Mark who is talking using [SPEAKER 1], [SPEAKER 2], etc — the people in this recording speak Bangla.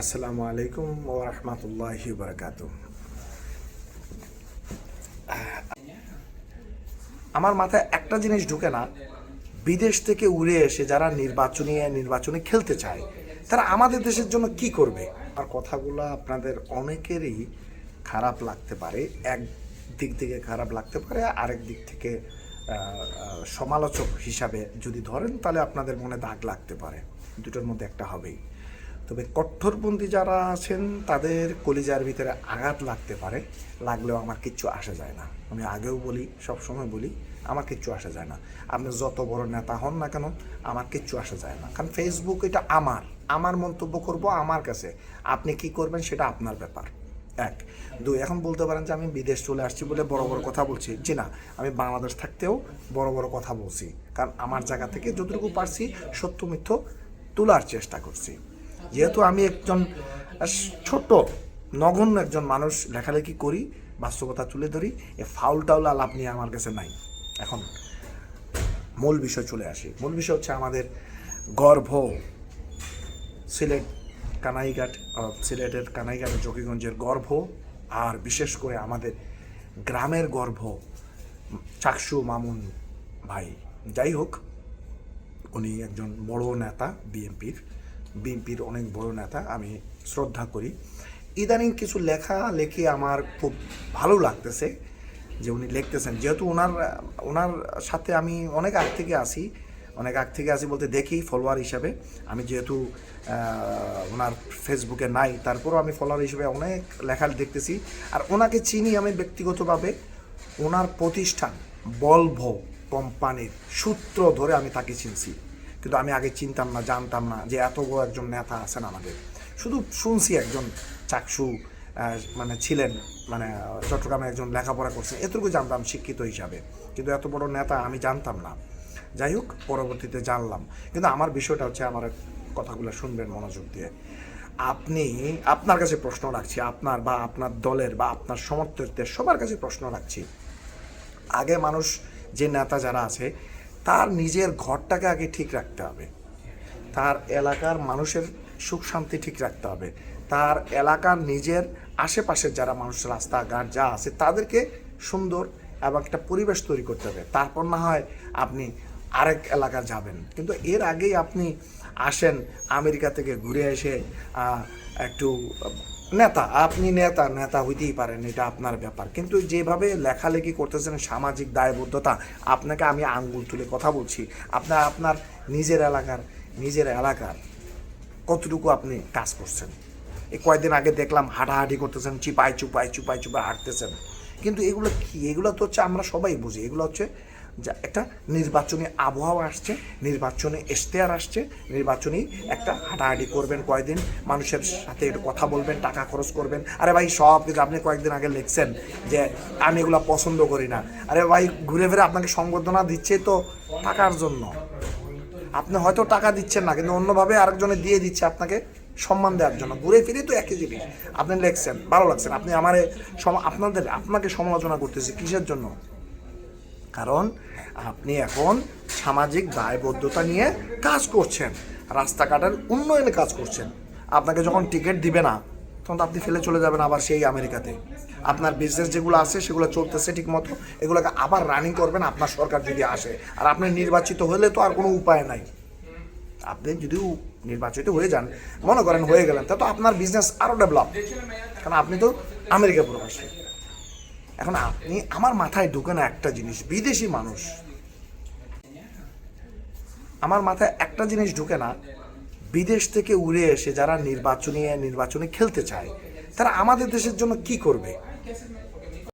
[SPEAKER 1] আসসালামু আলাইকুম ও রহমতুল্লাহি বারকাত আমার মাথায় একটা জিনিস ঢুকে না, বিদেশ থেকে উড়ে এসে যারা নির্বাচনী, নির্বাচনে খেলতে চায়, তারা আমাদের দেশের জন্য কি করবে? আর কথাগুলো আপনাদের অনেকেরই খারাপ লাগতে পারে, এক দিক থেকে খারাপ লাগতে পারে, আরেক দিক থেকে সমালোচক হিসাবে যদি ধরেন, তাহলে আপনাদের মনে দাগ লাগতে পারে। দুটোর মধ্যে একটা হবেই। তবে কঠোরপন্থী যারা আছেন, তাদের কলিজার ভিতরে আঘাত লাগতে পারে। লাগলেও আমার কিচ্ছু আসে যায় না। আমি আগেও বলি সব সময় বলি, আমার কিচ্ছু আসে যায় না। আপনি যত বড় নেতা হন না কেন, আমার কিচ্ছু আসে যায় না। কারণ ফেসবুক এটা আমার। আমার মন্তব্য করব আমার কাছে। আপনি কি করবেন সেটা আপনার ব্যাপার। এক। দুই, এখন বলতে পারেন যে আমি বিদেশ চলে আসছি বলে বড় বড় কথা বলছি। জি না, আমি বাংলাদেশ থাকতেও বড় বড় কথা বলছি। কারণ আমার জায়গা থেকে যতটুকু পারছি সত্য মিথ্য তোলার চেষ্টা করছি। যেহেতু আমি একজন ছোট, নগণ্য একজন মানুষ, লেখালেখি করি, বাস্তবতা তুলে ধরি, এ ফাউল টাউল আলাপ নিয়ে আমার কাছে নাই। এখন মূল বিষয় চলে আসি। মূল বিষয় হচ্ছে আমাদের গর্ভ, সিলেট কানাইঘাট সিলেটের কানাইঘাটের জকিগঞ্জের গর্ভ, আর বিশেষ করে আমাদের গ্রামের গর্ভ, চাকসু মামুন ভাই। যাই হোক, উনি একজন বড় নেতা, বিএনপির। বিএনপির অনেক বড় নেতা, আমি শ্রদ্ধা করি। ইদানিং কিছু লেখা লেখে আমার খুব ভালো লাগতেছে যে উনি লিখতেছেন। যেহেতু ওনার ওনার সাথে আমি অনেক আগ থেকে আসি অনেক আগ থেকে আসি বলতে দেখি ফলোয়ার হিসাবে। আমি যেহেতু ওনার ফেসবুকে নাই, তারপরও আমি ফলোয়ার হিসেবে অনেক লেখা দেখতেছি। আর ওনাকে চিনি আমি ব্যক্তিগতভাবে। ওনার প্রতিষ্ঠান বলভো কোম্পানির সূত্র ধরে আমি তাকে চিনছি। কিন্তু আমি আগে চিনতাম না, জানতাম না যে এত বড় একজন নেতা আছেন আমাদের। শুধু শুনছি একজন চাকসু মানে ছিলেন মানে চট্টগ্রামে একজন লেখাপড়া করছেন, এতটুকু জানতাম শিক্ষিত হিসাবে। কিন্তু এত বড় নেতা আমি জানতাম না। যাই হোক, পরবর্তীতে জানলাম। কিন্তু আমার বিষয়টা হচ্ছে, আমার কথাগুলো শুনবেন মনোযোগ দিয়ে। আপনি, আপনার কাছে প্রশ্ন রাখছি, আপনার বা আপনার দলের বা আপনার সমর্থকদের সবার কাছে প্রশ্ন রাখছি। আগে মানুষ যে নেতা যারা আছে তার নিজের ঘরটাকে আগে ঠিক রাখতে হবে। তার এলাকার মানুষের সুখ শান্তি ঠিক রাখতে হবে। তার এলাকার নিজের আশেপাশের যারা মানুষ, রাস্তাঘাট যা আছে, তাদেরকে সুন্দর এবং একটা পরিবেশ তৈরি করতে হবে। তারপর না হয় আপনি আরেক এলাকা যাবেন। কিন্তু এর আগেই আপনি আসেন আমেরিকা থেকে ঘুরে এসে একটু নেতা, আপনি নেতা নেতা হইতেই পারেন, এটা আপনার ব্যাপার। কিন্তু যেভাবে লেখালেখি করতেছেন, সামাজিক দায়বদ্ধতা, আপনাকে আমি আঙ্গুল তুলে কথা বলছি, আপনার আপনার নিজের এলাকার নিজের এলাকার কতটুকু আপনি কাজ করছেন? এই কয়েকদিন আগে দেখলাম হাঁটাহাঁটি করতেছেন চিপাই চুপাই চুপাই চুপাই হাঁটতেছেন। কিন্তু এগুলো কি? এগুলো তো হচ্ছে আমরা সবাই বুঝি, এগুলো হচ্ছে যা একটা নির্বাচনী আবহাওয়া আসছে, নির্বাচনী ইশতেহার আসছে, নির্বাচনী একটা হাঁটাহাঁটি করবেন কয়েকদিন মানুষের সাথে কথা বলবেন, টাকা খরচ করবেন। আরে ভাই, সব কিছু আপনি কয়েকদিন আগে লিখছেন যে আমি এগুলো পছন্দ করি না। আরে ভাই, ঘুরে ফিরে আপনাকে সংবর্ধনা দিচ্ছে তো টাকার জন্য। আপনি হয়তো টাকা দিচ্ছেন না, কিন্তু অন্যভাবে আরেকজনে দিয়ে দিচ্ছে আপনাকে সম্মান দেওয়ার জন্য। ঘুরে ফিরে তো একই জিনিস। আপনি লেখছেন, ভালো লাগছেন আপনি আমার আপনাদের, আপনাকে সমালোচনা করতেছি কিসের জন্য? কারণ আপনি এখন সামাজিক দায়বদ্ধতা নিয়ে কাজ করছেন, রাস্তাঘাটের উন্নয়নে কাজ করছেন। আপনাকে যখন টিকিট দিবে না, তখন আপনি ফেলে চলে যাবেন আবার সেই আমেরিকাতে। আপনার বিজনেস যেগুলো আছে, সেগুলো চলতেছে ঠিক মতো এগুলোকে আবার রানিং করবেন আপনার সরকার যদি আসে। আর আপনি নির্বাচিত হলে তো আর কোনো উপায় নাই। আপনি যদি নির্বাচিত হয়ে যান, মনে করেন হয়ে গেলেন, তা তো আপনার বিজনেস আরও ডেভেলপ কারণ আপনি তো আমেরিকা প্রবাসী। এখন আপনি আমার মাথায় ঢুকে না একটা জিনিস, বিদেশি মানুষ। আমার মাথায় একটা জিনিস ঢুকে না, বিদেশ থেকে উড়ে এসে যারা নির্বাচনী, নির্বাচনে খেলতে চায়, তারা আমাদের দেশের জন্য কি করবে?